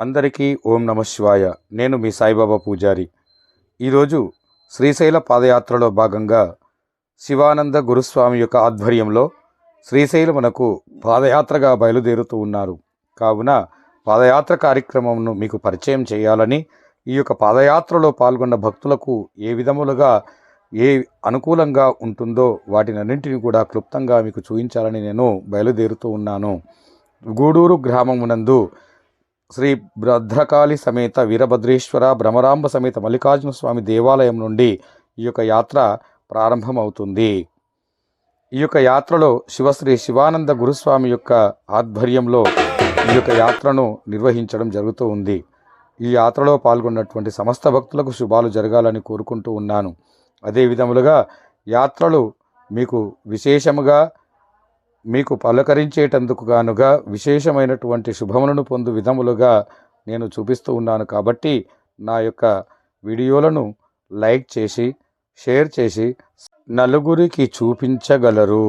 అందరికీ ఓం నమ శివాయ. నేను మీ సాయిబాబా పూజారి. ఈరోజు శ్రీశైల పాదయాత్రలో భాగంగా శివానంద గురుస్వామి యొక్క ఆధ్వర్యంలో శ్రీశైలమునకు పాదయాత్రగా బయలుదేరుతూ ఉన్నారు. కావున పాదయాత్ర కార్యక్రమంను మీకు పరిచయం చేయాలని ఈ యొక్క పాదయాత్రలో పాల్గొన్న భక్తులకు ఏ విధములుగా ఏ అనుకూలంగా ఉంటుందో వాటినన్నింటినీ కూడా క్లుప్తంగా మీకు చూపించాలని నేను బయలుదేరుతూ ఉన్నాను. గూడూరు గ్రామమునందు శ్రీ భద్రకాళి సమేత వీరభద్రేశ్వర భ్రమరాంబ సమేత మల్లికార్జున స్వామి దేవాలయం నుండి ఈ యొక్క యాత్ర ప్రారంభమవుతుంది. ఈ యొక్క యాత్రలో శివశ్రీ శివానంద గురుస్వామి యొక్క ఆధ్వర్యంలో ఈ యొక్క యాత్రను నిర్వహించడం జరుగుతూ ఉంది. ఈ యాత్రలో పాల్గొన్నటువంటి సమస్త భక్తులకు శుభాలు జరగాలని కోరుకుంటూ ఉన్నాను. అదే విధములుగా యాత్రలు మీకు విశేషముగా మీకు పలకరించేటందుకు గానుగా విశేషమైనటువంటి శుభములను పొందు విధములుగా నేను చూపిస్తూ ఉన్నాను కాబట్టి నా యొక్క వీడియోలను లైక్ చేసి షేర్ చేసి నలుగురికి చూపించగలరు.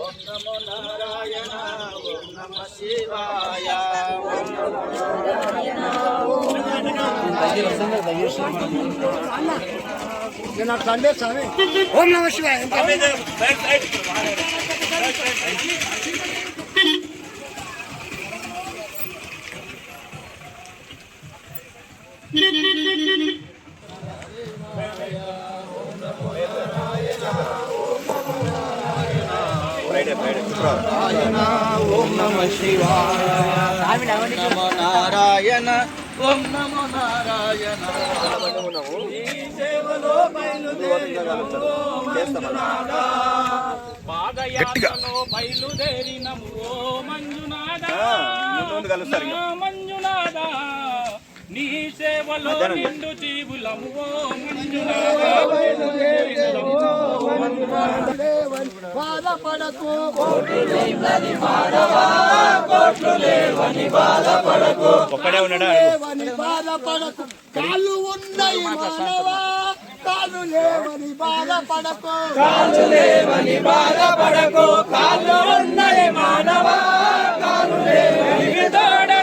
ఓం నమో నారాయణ ఓం నమ శివాయ ఓం నమో ఓం నమ శివాయ ఓం నమ శివాయ నమో నారాయణ ఓం నమో నారాయణ ఈ సేవలో మంజునాథ. పాదయాత్రలో బయలుదేరినము ఓ మంజునాథ నా మంజునాథ. నీ సేవలో నిండు జీవులము ఓ మంజునాథ బయలుదేరినము ఓ బాధపడకు లేవని బాధపడకు కాళ్ళు ఉన్నాయి మానవా? కాళ్ళు లేవని బాధపడకు. కాళ్ళు లేవని బాధపడకు. కాళ్ళు ఉన్నది మానవా? కాళ్ళు లేవని మానవా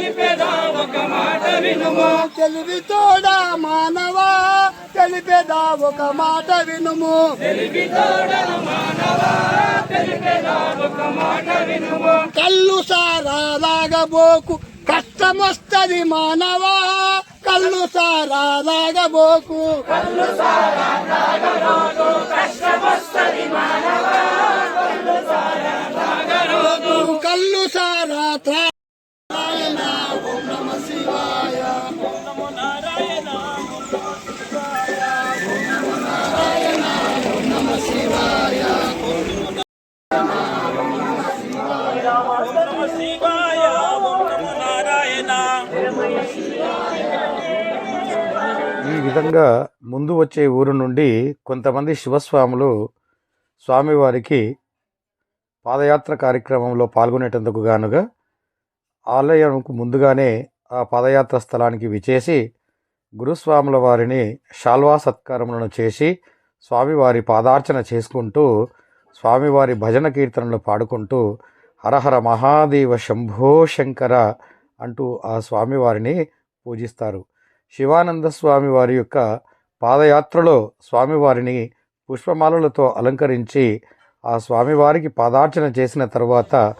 తెలిపేదా? ఒక మాట వినుము. తెలివి తోడా మానవా? తెలిపేదా? ఒక మాట వినుము. తెలిపి తోడను మానవా? తెలిపేదా? ఒక మాట వినుము. కళ్ళు సారా రాగబోకు కష్టమొస్తది మానవా? కళ్ళు సారా రాగబోకు కళ్ళు సారా విధంగా ముందు వచ్చే ఊరు నుండి కొంతమంది శివస్వాములు స్వామివారికి పాదయాత్ర కార్యక్రమంలో పాల్గొనేటందుకు గానుగా ఆలయంకు ముందుగానే ఆ పాదయాత్ర స్థలానికి విచేసి గురుస్వాముల వారిని శాల్వా సత్కారములను చేసి స్వామివారి పాదార్చన చేసుకుంటూ స్వామివారి భజన కీర్తనలు పాడుకుంటూ హరహర మహాదేవ శంభో శంకర అంటూ ఆ స్వామివారిని పూజిస్తారు. శివానంద స్వామి వారి యొక్క పాదయాత్రలో స్వామివారిని పుష్పమాలలతో అలంకరించి ఆ స్వామివారికి పాదార్చన చేసిన తర్వాత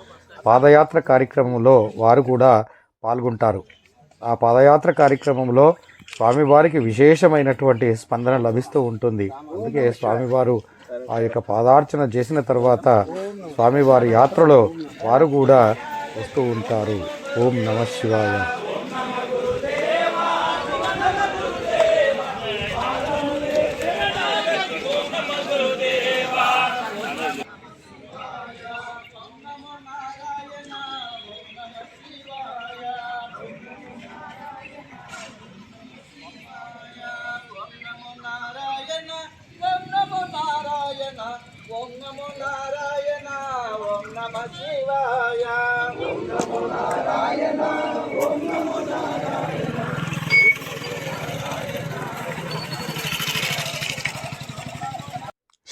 పాదయాత్ర కార్యక్రమంలో వారు కూడా పాల్గొంటారు. ఆ పాదయాత్ర కార్యక్రమంలో స్వామివారికి విశేషమైనటువంటి స్పందన లభిస్తూ ఉంటుంది. అందుకే స్వామివారు ఆ యొక్క పాదార్చన చేసిన తర్వాత స్వామివారి యాత్రలో వారు కూడా వస్తూ ఉంటారు. ఓం నమ శివాయ.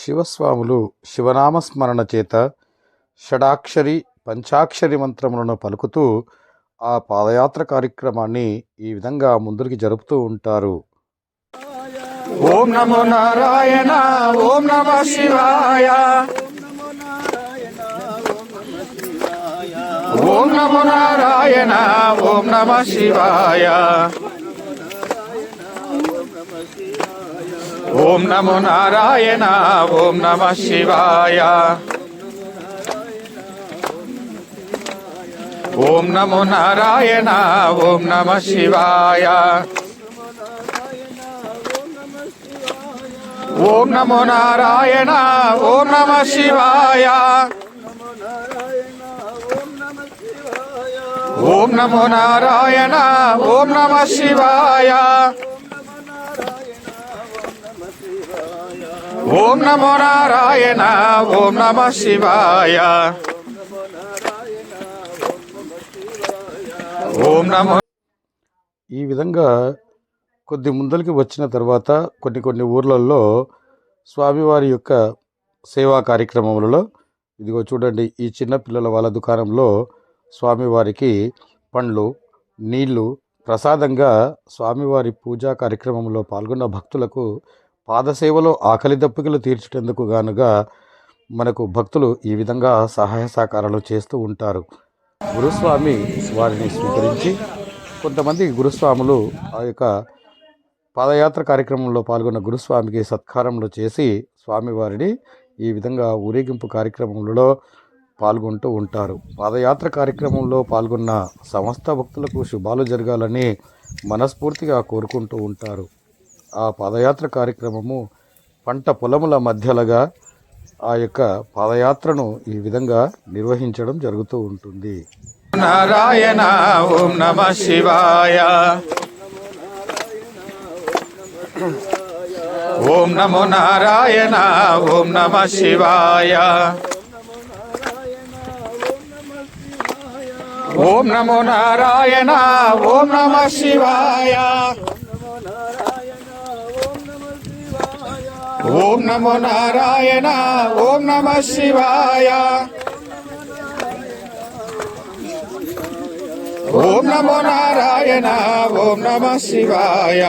శివస్వాములు శివనామస్మరణ చేత షడాక్షరి పంచాక్షరి మంత్రములను పలుకుతూ ఆ పాదయాత్ర కార్యక్రమాన్ని ఈ విధంగా ముందరికి జరుపుతూ ఉంటారు. ఓం నమో నారాయణ ఓం నమ శివాయ. ఓం నమో నారాయణ ఓం నమ శివాయ. ఓం నమో నారాయణ ఓం నమ శివాయ. ఓం నమో నారాయణ ఓం నమ శివాయ. ఓం నమో నారాయణ ఓం నమ శివాయ. ఓం నమో నారాయణ ఓం నమ శివాయ. ఓం నమో నారాయణ ఓం నమ శివాయ. ఓం నమో ఈ విధంగా కొద్ది ముందలకి వచ్చిన తర్వాత కొన్ని కొన్ని ఊర్లలో స్వామివారి యొక్క సేవా కార్యక్రమములలో ఇదిగో చూడండి ఈ చిన్న పిల్లల వాళ్ళ దుకాణంలో స్వామివారికి పండ్లు నీళ్ళు ప్రసాదంగా స్వామివారి పూజా కార్యక్రమంలో పాల్గొన్న భక్తులకు పాదసేవలో ఆకలి దప్పికలు తీర్చేందుకు గానుగా మనకు భక్తులు ఈ విధంగా సహాయ సహకారాలు చేస్తూ ఉంటారు. గురుస్వామి వారిని స్వీకరించి కొంతమంది గురుస్వాములు ఆ యొక్క పాదయాత్ర కార్యక్రమంలో పాల్గొన్న గురుస్వామికి సత్కారములు చేసి స్వామివారిని ఈ విధంగా ఊరేగింపు కార్యక్రమంలో పాల్గొంటూ ఉంటారు. పాదయాత్ర కార్యక్రమంలో పాల్గొన్న సమస్త భక్తులకు శుభాలు జరగాలని మనస్ఫూర్తిగా కోరుకుంటూ ఉంటారు. ఆ పాదయాత్ర కార్యక్రమము పంట పొలముల మధ్యలగా ఆ యొక్క పాదయాత్రను ఈ విధంగా నిర్వహించడం జరుగుతూ ఉంటుంది. నారాయణ ఓం నమ శివాయ. ఓం నమో నారాయణ ఓం నమ శివాయ. ఓం నమో నారాయణ ఓం నమ శివాయ. ఓం నమో నారాయణ ఓం నమ శివాయ. ఓం నమో నారాయణ ఓం నమ శివాయ.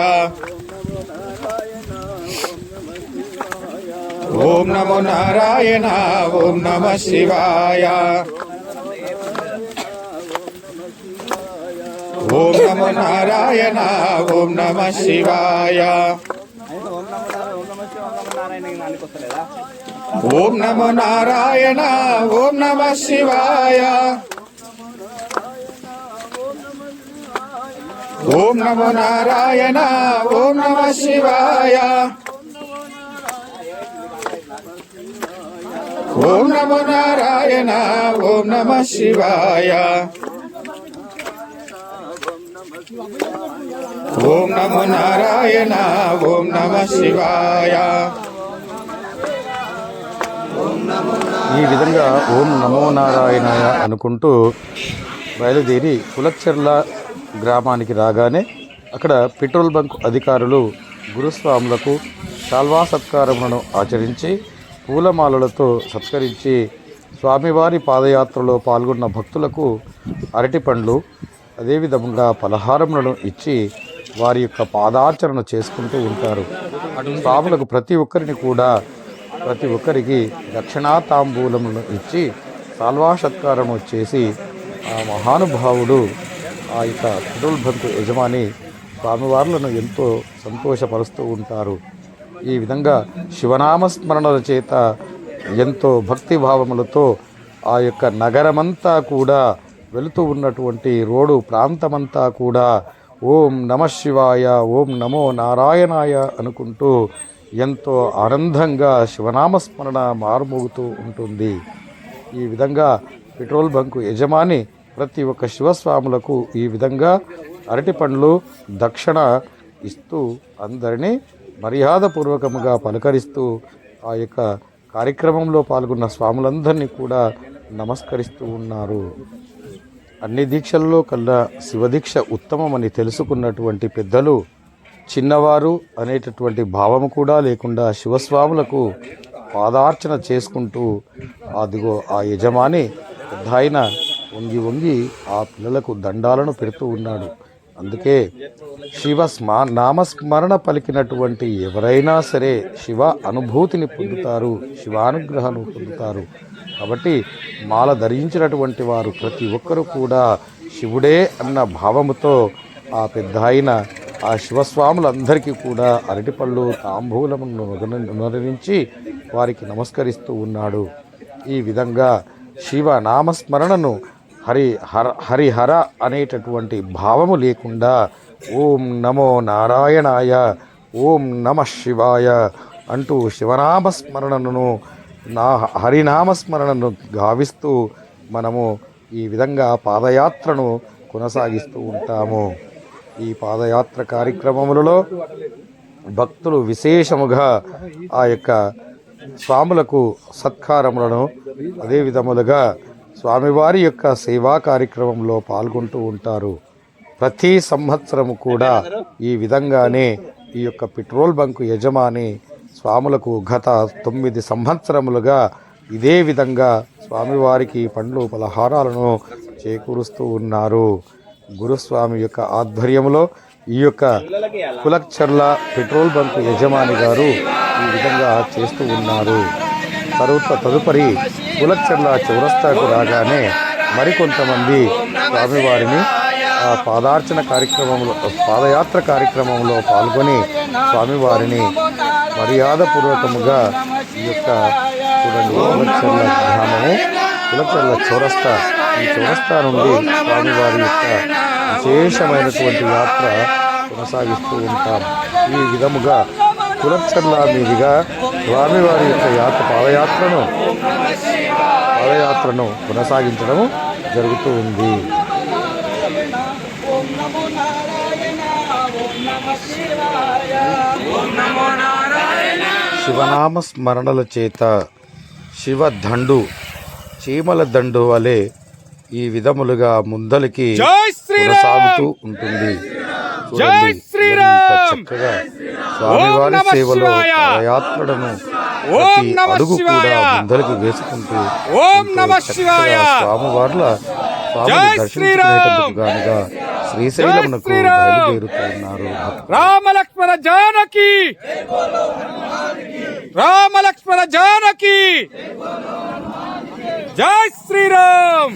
ఓం నమో నారాయణ ఓం నమ శివాయ. ఓం నమో నారాయణ ఓం నమ శివాయ. ఓం నమో నారాయణ ఓం నమ శివాయ. ఓం నమో నారాయణ ఓం నమ శివాయ. ఓం నమో నారాయణ ఓం నమ శివాయ. ఓం నమో నారాయణ ఓం నమ శివాయ. ఈ విధంగా ఓం నమో నారాయణ అనుకుంటూ బయలుదేరి కులచెర్ల గ్రామానికి రాగానే అక్కడ పెట్రోల్ బంక్ అధికారులు గురుస్వాములకు శాల్వా సత్కారములను ఆచరించి పూలమాలలతో సత్కరించి స్వామివారి పాదయాత్రలో పాల్గొన్న భక్తులకు అరటి పండ్లు అదేవిధంగా పలహారములను ఇచ్చి వారి యొక్క పాదార్చనను చేసుకుంటూ ఉంటారు. స్వాములకు ప్రతి ఒక్కరిని కూడా ప్రతి ఒక్కరికి దక్షిణా తాంబూలములను ఇచ్చి సాల్వా సత్కారము చేసి ఆ మహానుభావుడు ఆ యొక్క పెట్రోల్ బంక్ యజమాని స్వామివార్లను ఎంతో సంతోషపరుస్తూ ఉంటారు. ఈ విధంగా శివనామస్మరణల చేత ఎంతో భక్తి భావములతో ఆ యొక్క నగరమంతా కూడా వెళుతూ ఉన్నటువంటి రోడ్డు ప్రాంతమంతా కూడా ఓం నమ శివాయ ఓం నమో నారాయణాయ అనుకుంటూ ఎంతో ఆనందంగా శివనామస్మరణ మారుమోగుతూ ఉంటుంది. ఈ విధంగా పెట్రోల్ బంకు యజమాని ప్రతి ఒక్క శివస్వాములకు ఈ విధంగా అరటి పండ్లు దక్షిణ ఇస్తూ అందరినీ మర్యాదపూర్వకముగా పలకరిస్తూ ఆ యొక్క కార్యక్రమంలో పాల్గొన్న స్వాములందరినీ కూడా నమస్కరిస్తూ ఉన్నారు. అన్ని దీక్షల్లో కల్లా శివదీక్ష ఉత్తమమని తెలుసుకున్నటువంటి పెద్దలు చిన్నవారు అనేటటువంటి భావము కూడా లేకుండా శివస్వాములకు పాదార్చన చేసుకుంటూ అదిగో ఆ యజమాని పెద్దాయన వంగి వంగి ఆ పిల్లలకు దండాలను పెడుతూ ఉన్నాడు. అందుకే శివ స్మా నామస్మరణ పలికినటువంటి ఎవరైనా సరే శివ అనుభూతిని పొందుతారు శివానుగ్రహాన్ని పొందుతారు. కాబట్టి మాల ధరించినటువంటి వారు ప్రతి ఒక్కరూ కూడా శివుడే అన్న భావముతో ఆ పెద్ద ఆయన ఆ శివస్వాములందరికీ కూడా అరటిపళ్ళు తాంబూలమును అనురించి వారికి నమస్కరిస్తూ ఉన్నాడు. ఈ విధంగా శివ నామస్మరణను హరి హర హరిహర అనేటటువంటి భావము లేకుండా ఓం నమో నారాయణాయ ఓం నమ శివాయ అంటూ శివనామస్మరణను నా హరినామస్మరణను గావిస్తూ మనము ఈ విధంగా పాదయాత్రను కొనసాగిస్తూ ఉంటాము. ఈ పాదయాత్ర కార్యక్రమములలో భక్తులు విశేషముగా ఆ యొక్క స్వాములకు సత్కారములను అదే విధములుగా స్వామివారి యొక్క సేవా కార్యక్రమంలో పాల్గొంటూ ఉంటారు. ప్రతి సంవత్సరము కూడా ఈ విధంగానే ఈ యొక్క పెట్రోల్ బంకు యజమాని స్వాములకు గత తొమ్మిది సంవత్సరములుగా ఇదే విధంగా స్వామివారికి పండ్లు పలహారాలను చేకూరుస్తూ ఉన్నారు. గురుస్వామి యొక్క ఆధ్వర్యంలో ఈ యొక్క కులక్చర్ల పెట్రోల్ బంక్ యజమాని గారు ఈ విధంగా చేస్తూ ఉన్నారు. తరువాత తదుపరి కులక్చర్ల చౌరస్తాకు రాగానే మరికొంతమంది స్వామివారిని ఆ పాదార్చన కార్యక్రమంలో పాదయాత్ర కార్యక్రమంలో పాల్గొని స్వామివారిని మర్యాదపూర్వకముగా ఈ యొక్క చూడండి కులక్చర్ల గ్రామము కులక్చర్ల చౌరస్తా ఈ చౌరస్తా నుండి స్వామివారి యొక్క విశేషమైనటువంటి యాత్ర కొనసాగిస్తూ ఉంటాం. ఈ విధముగా కులచర్ల మీదుగా స్వామివారి యొక్క యాత్ర పాదయాత్రను పాదయాత్రను కొనసాగించడం జరుగుతూ ఉంది. శివనామ స్మరణల చేత శివదండు చీమల దండు వలె ఈ విధములుగా ముందలికి! కొనసాగుతూ ఉంటుంది చూడండి చక్కగా స్వామివారి సేవలో ప్రతి నమః అడుగు కూడా! ముందరికి వేసుకుంటూ! స్వామివార్ల స్వామిని జై దర్శించుకునేటందుకు గానుగా శ్రీశైలమునకు జై శ్రీరామ్! బయలుదేరుతున్నారు రామ లక్ష్మణ జానకి రామ లక్ష్మణ జానకి జై శ్రీరామ్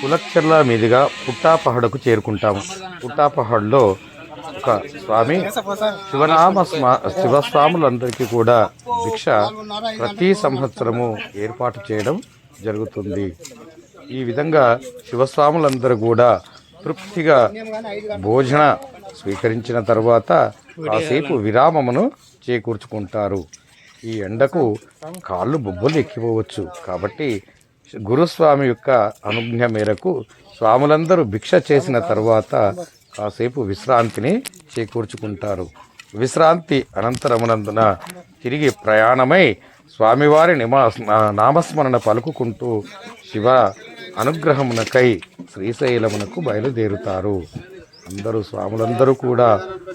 కులచ్చర్ల మీదుగా పుట్టాపహడకు చేరుకుంటాము. పుట్టాపహడ్లో ఒక స్వామి శివనామ శివస్వాములందరికీ కూడా భిక్ష ప్రతి సంవత్సరము ఏర్పాటు చేయడం జరుగుతుంది. ఈ విధంగా శివస్వాములందరూ కూడా తృప్తిగా భోజన స్వీకరించిన తర్వాత కాసేపు విరామమును చేకూర్చుకుంటారు. ఈ ఎండకు కాళ్ళు బొబ్బలు ఎక్కిపోవచ్చు. కాబట్టి గురుస్వామి యొక్క అనుజ్ఞ మేరకు స్వాములందరూ భిక్ష చేసిన తర్వాత కాసేపు విశ్రాంతిని చేకూర్చుకుంటారు. విశ్రాంతి అనంతరమునందున తిరిగి ప్రయాణమై స్వామివారి నిమా నామస్మరణ పలుకుకుంటూ శివ అనుగ్రహమునకై శ్రీశైలమునకు బయలుదేరుతారు. అందరూ స్వాములందరూ కూడా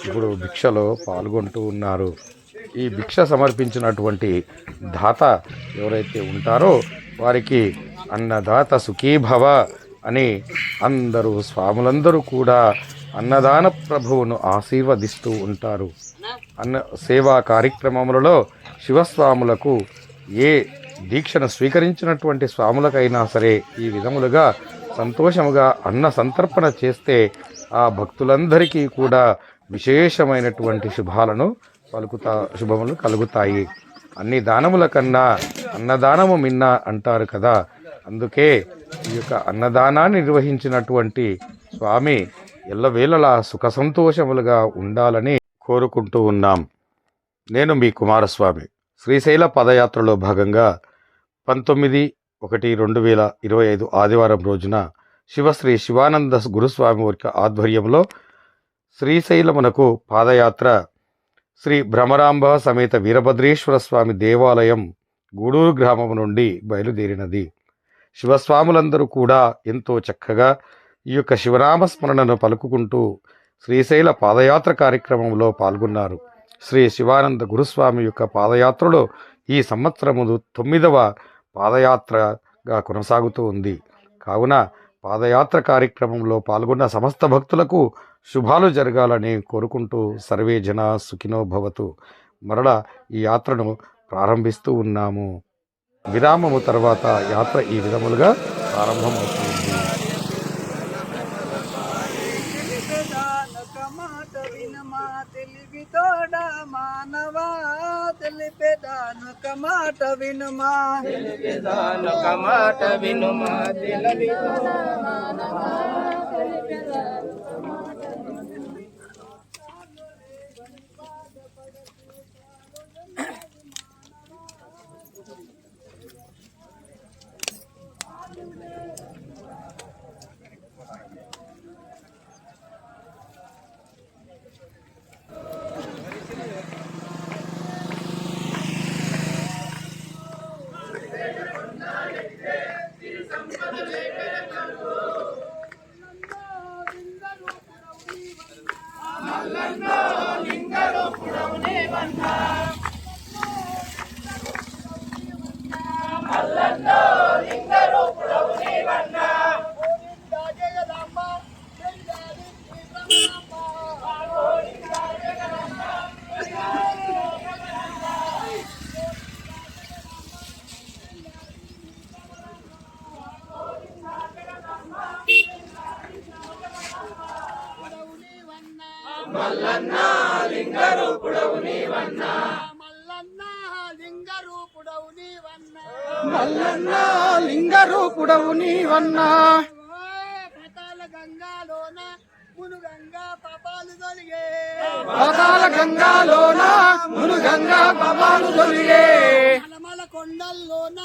ఇప్పుడు భిక్షలో పాల్గొంటూ ఉన్నారు. ఈ భిక్ష సమర్పించినటువంటి దాత ఎవరైతే ఉంటారో వారికి అన్నదాత సుఖీభవ అని అందరూ స్వాములందరూ కూడా అన్నదాన ప్రభువును ఆశీర్వదిస్తూ ఉంటారు. అన్న సేవా కార్యక్రమములలో శివస్వాములకు ఏ దీక్షను స్వీకరించినటువంటి స్వాములకైనా సరే ఈ విధములుగా సంతోషముగా అన్న సంతర్పణ చేస్తే ఆ భక్తులందరికీ కూడా విశేషమైనటువంటి శుభాలను పలుకుతా శుభములు కలుగుతాయి. అన్ని దానముల కన్నా అన్నదానము మిన్న అంటారు కదా. అందుకే ఈ యొక్క అన్నదానాన్ని నిర్వహించినటువంటి స్వామి ఎల్లవేళలా సుఖ సంతోషములుగా ఉండాలని కోరుకుంటూ ఉన్నాం. నేను మీ కుమారస్వామి. శ్రీశైల పదయాత్రలో భాగంగా పంతొమ్మిది ఒకటి రెండు వేల ఇరవై ఐదు ఆదివారం రోజున శివశ్రీ శివానంద గురుస్వామి వారి ఆధ్వర్యంలో శ్రీశైలమునకు పాదయాత్ర. శ్రీ భ్రమరాంబ సమేత వీరభద్రేశ్వర స్వామి దేవాలయం గూడూరు గ్రామం నుండి బయలుదేరినది. శివస్వాములందరూ కూడా ఎంతో చక్కగా ఈ యొక్క శివనామస్మరణను పలుకుకుంటూ శ్రీశైల పాదయాత్ర కార్యక్రమంలో పాల్గొన్నారు. శ్రీ శివానంద గురుస్వామి యొక్క పాదయాత్రలో ఈ సంవత్సరము తొమ్మిదవ పాదయాత్రగా కొనసాగుతూ ఉంది. కావున పాదయాత్ర కార్యక్రమంలో పాల్గొన్న సమస్త భక్తులకు శుభాలు జరగాలని కోరుకుంటూ సర్వే జన సుఖినో భవతు. మరల ఈ యాత్రను ప్రారంభిస్తూ ఉన్నాము. విరామము తర్వాత యాత్ర ఈ విధములుగా ప్రారంభమవుతుంది తెలిపేదానొక మాట వినమా తెలివితోడ మానవా తెలిపేదానొక మాట వినుమా. తెలిపేదానొక మాట వినుమా తెలివితోడ మల్లన్న నీవన్నా పతాల గంగాలోన మును గంగా పాపాలు తొలిగే. పాతాల గంగాలోన మును గంగా పాపాలు తొలిగే. మలమల కొండల్లోన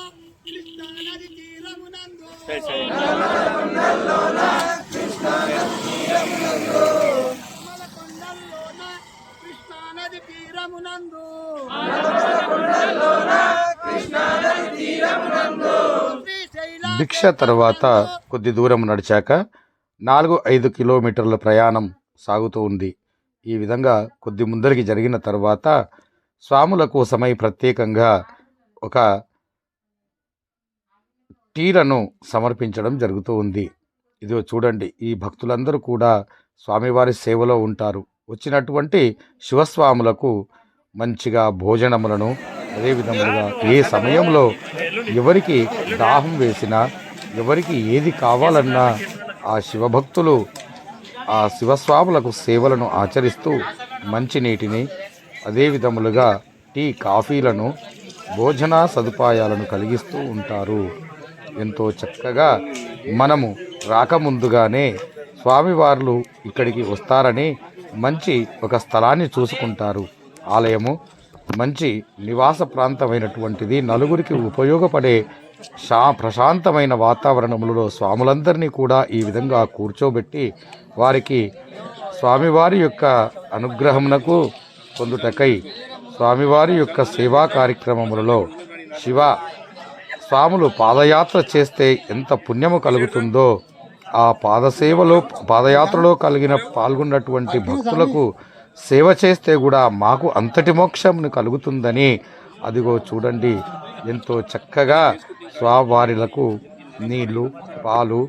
కృష్ణా నది తీరమునందు. కొండల్లోన కృష్ణా నది తీరమునందు. భిక్ష తర్వాత కొద్ది దూరం నడిచాక నాలుగు ఐదు కిలోమీటర్ల ప్రయాణం సాగుతూ ఉంది. ఈ విధంగా కొద్ది ముందరికి జరిగిన తర్వాత స్వాముల కోసమై ప్రత్యేకంగా ఒక టీలను సమర్పించడం జరుగుతూ ఉంది. ఇదిగో చూడండి ఈ భక్తులందరూ కూడా స్వామివారి సేవలో ఉంటారు. వచ్చినటువంటి శివస్వాములకు మంచిగా భోజనములను అదే విధములుగా ఏ సమయంలో ఎవరికి దాహం వేసినా ఎవరికి ఏది కావాలన్నా ఆ శివభక్తులు ఆ శివస్వాములకు సేవలను ఆచరిస్తూ మంచినీటిని అదే విధములుగా టీ కాఫీలను భోజన సదుపాయాలను కలిగిస్తూ ఉంటారు. ఎంతో చక్కగా మనము రాకముందుగానే స్వామివార్లు ఇక్కడికి వస్తారని మంచి ఒక స్థలాన్ని చూసుకుంటారు. ఆలయము మంచి నివాస ప్రాంతమైనటువంటిది. నలుగురికి ఉపయోగపడే శా ప్రశాంతమైన వాతావరణములలో స్వాములందరినీ కూడా ఈ విధంగా కూర్చోబెట్టి వారికి స్వామివారి యొక్క అనుగ్రహమునకు పొందుటకై స్వామివారి యొక్క సేవా కార్యక్రమములలో శివ స్వాములు పాదయాత్ర చేస్తే ఎంత పుణ్యము కలుగుతుందో ఆ పాదసేవలో పాదయాత్రలో కలిగిన పాల్గొన్నటువంటి భక్తులకు సేవ చేస్తే కూడా మాకు అంతటి మోక్షం కలుగుతుందని. అదిగో చూడండి ఎంతో చక్కగా స్వావారిలకు నీళ్ళు పాలు.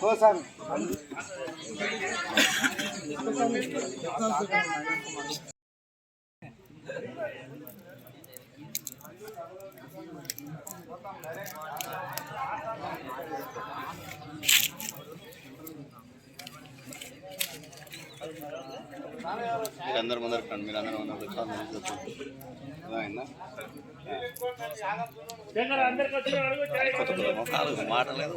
కోసాను మీరందరూ ముందర రండి మీరందరూ ముందర కూర్చోండి. అర్థమైందా? కొత్త కొత్త ముఖాలు మాటలేదు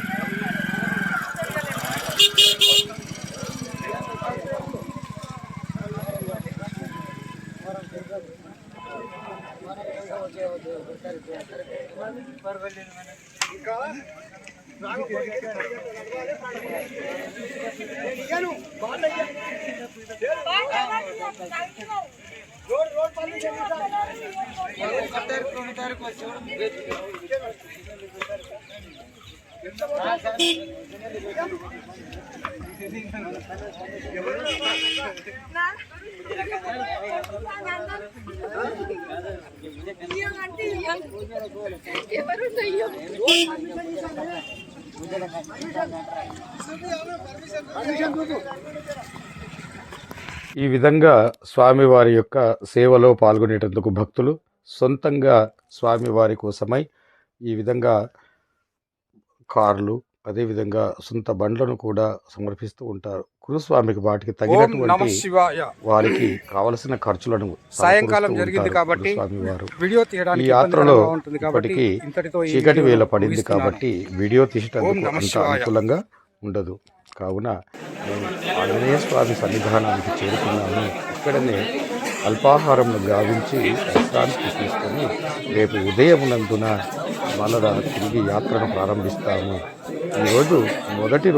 না। ఈ విధంగా స్వామివారి యొక్క సేవలో పాల్గొనేటందుకు భక్తులు సొంతంగా స్వామివారి కోసమై ఈ విధంగా కార్లు అదేవిధంగా సొంత బండ్లను కూడా సమర్పిస్తూ ఉంటారు. గురుస్వామికి వాటికి ఓం నమ తగినటువంటి వారికి కావలసిన ఖర్చులను సాయంకాలం జరిగింది కాబట్టి వీడియో తీయడానికి యాత్రలో ఇప్పటికీ చీకటి వేళ పడింది. కాబట్టి వీడియో శివాయ. అనుకూలంగా ఉండదు. కావున ఆంజనేయ స్వామి సన్నిధానానికి చేరుకున్నాము ఇక్కడనే అల్పాహారంను గావించి విశ్రాంతి తీసుకొని రేపు ఉదయమునందున మళ్ళా తిరిగి యాత్రను ప్రారంభిస్తాము. ఈరోజు మొదటి